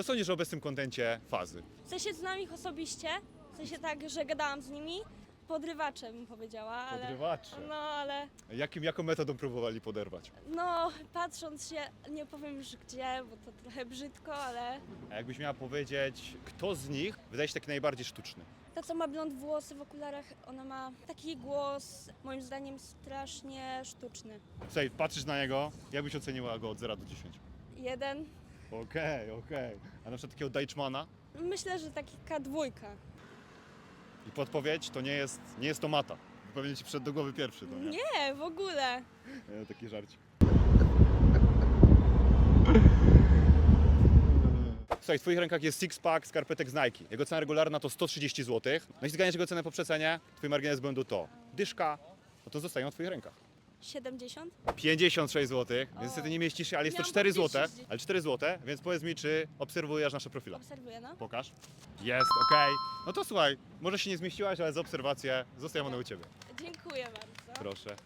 Co sądzisz o obecnym kontencie fazy? W sensie znam ich osobiście, w sensie tak, że gadałam z nimi. Podrywacze bym powiedziała, ale... Podrywacze. No, ale Jakim, jaką metodą próbowali poderwać? no, patrząc się, nie powiem już gdzie, bo to trochę brzydko, ale... A jakbyś miała powiedzieć, kto z nich wydaje się taki najbardziej sztuczny? Ta, co ma blond włosy w okularach, ona ma taki głos, moim zdaniem, strasznie sztuczny. Słuchaj, patrzysz na niego, jak byś oceniła go od 0 do 10? Jeden, Okej, okej. A na przykład takiego Deichmana? myślę, że taki K2. I podpowiedź, to nie jest, nie jest to mata. Pewnie ci przed do głowy pierwszy, to nie? Nie, w ogóle. E, taki żarcik. Słuchaj, w Twoich rękach jest six-pack skarpetek z Nike. Jego cena regularna to 130 zł. No i zganiesz jego cenę po przecenie, Twój margines będą to dyszka, no to zostają w Twoich rękach. 70? 56 zł, więc niestety nie mieścisz się, ale jest to Miałam 4 zł, ale 4 zł, więc powiedz mi, czy obserwujesz nasze profile. Obserwuję, no. Pokaż. Jest, okej. No to słuchaj, może się nie zmieściłaś, ale za obserwację zostają one u Ciebie. Dziękuję bardzo. Proszę.